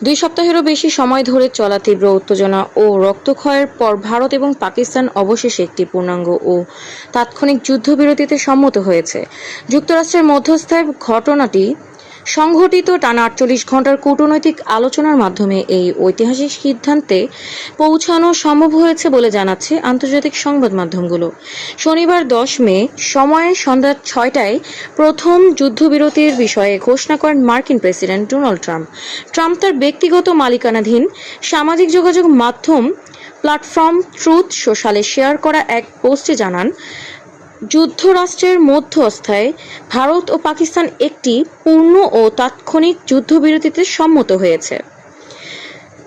দুই সপ্তাহেরও বেশি সময় ধরে চলা তীব্র উত্তেজনা ও রক্তক্ষয়ের পর ভারত এবং পাকিস্তান অবশেষে একটি পূর্ণাঙ্গ ও তাৎক্ষণিক যুদ্ধবিরতিতে সম্মত হয়েছে। যুক্তরাষ্ট্রের মধ্যস্থায় ঘটনাটি সংঘটিত টানা আটচল্লিশ ঘণ্টার কূটনৈতিক আলোচনার মাধ্যমে এই ঐতিহাসিক সিদ্ধান্তে পৌঁছানো সম্ভব হয়েছে বলে জানাচ্ছে আন্তর্জাতিক সংবাদ মাধ্যমগুলো। শনিবার দশ মে, সময়ে সন্ধ্যা ছয়টায় প্রথম যুদ্ধবিরতির বিষয়ে ঘোষণা করেন মার্কিন প্রেসিডেন্ট ডোনাল্ড ট্রাম্প। ট্রাম্প তার ব্যক্তিগত মালিকানাধীন সামাজিক যোগাযোগ মাধ্যম প্ল্যাটফর্ম ট্রুথ সোশ্যালে শেয়ার করা এক পোস্টে জানান যুদ্ধরাষ্ট্রের মধ্যস্থায় ভারত ও পাকিস্তান একটি পূর্ণ ও তাৎক্ষণিক যুদ্ধবিরতিতে সম্মত হয়েছে।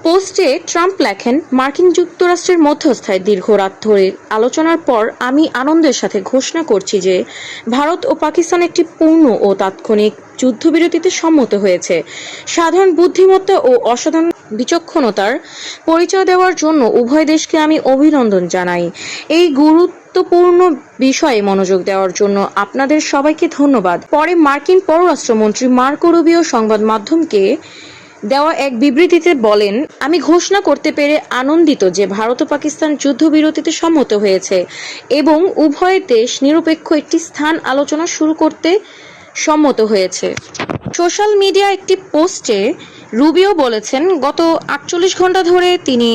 পোস্টে ট্রাম্প লেখেন, মার্কিন যুক্তরাষ্ট্রের মধ্যস্থায় দীর্ঘ রাত ধরে আলোচনার পর আমি আনন্দের সাথে ঘোষণা করছি যে ভারত ও পাকিস্তান একটি পূর্ণ ও তাৎক্ষণিক যুদ্ধবিরতিতে সম্মত হয়েছে। সাধারণ বুদ্ধিমত্তা ও অসাধারণ বিচক্ষণতার পরিচয় দেওয়ার জন্য উভয় দেশকে আমি অভিনন্দন জানাই। এই গুরুত্বপূর্ণ বিষয়ে মনোযোগ দেওয়ার জন্য আপনাদের সবাইকে ধন্যবাদ। পরে মার্কিন পররাষ্ট্রমন্ত্রী মার্কো রুবিও সংবাদ মাধ্যমকে দেওয়া এক বিবৃতিতে বলেন, আমি ঘোষণা করতে পেরে আনন্দিত যে ভারত ও পাকিস্তান যুদ্ধবিরতিতে সম্মত হয়েছে এবং উভয় দেশ নিরপেক্ষ একটি স্থান আলোচনা শুরু করতে সম্মত হয়েছে। সোশ্যাল মিডিয়া একটি পোস্টে রুবিও বলেছেন, গত আটচল্লিশ ঘণ্টা ধরে তিনি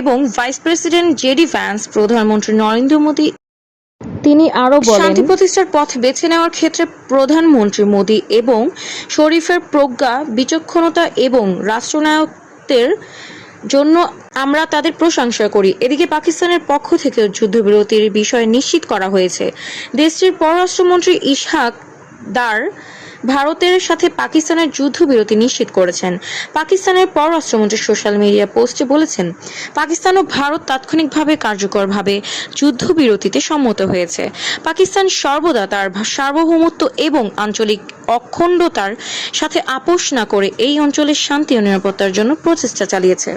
এবং ভাইস প্রেসিডেন্ট জেডি ভ্যান্স, প্রধানমন্ত্রী নরেন্দ্র মোদী তিনি আরও বলেন, শান্তি প্রতিষ্ঠার পথ বেছে নেওয়ার ক্ষেত্রে প্রধানমন্ত্রী মোদী এবং শরীফের প্রজ্ঞা, বিচক্ষণতা এবং রাষ্ট্রনায়কদের জন্য আমরা তাদের প্রশংসা করি। এদিকে পাকিস্তানের পক্ষ থেকে যুদ্ধবিরতির বিষয় নিশ্চিত করা হয়েছে। দেশটির পররাষ্ট্রমন্ত্রী ইশাক দার ভারতের সাথে পাকিস্তানের যুদ্ধবিরতি নিশ্চিত করেছেন। পাকিস্তানের পররাষ্ট্রমন্ত্রী সোশ্যাল মিডিয়া পোস্টে বলেছেন, পাকিস্তান ও ভারত তাৎক্ষণিকভাবে কার্যকরভাবে যুদ্ধবিরতিতে সম্মত হয়েছে। পাকিস্তান সর্বদা তার সার্বভৌমত্ব এবং আঞ্চলিক অখণ্ডতার সাথে আপোষ না করে এই অঞ্চলের শান্তি ও নিরাপত্তার জন্য প্রচেষ্টা চালিয়েছে।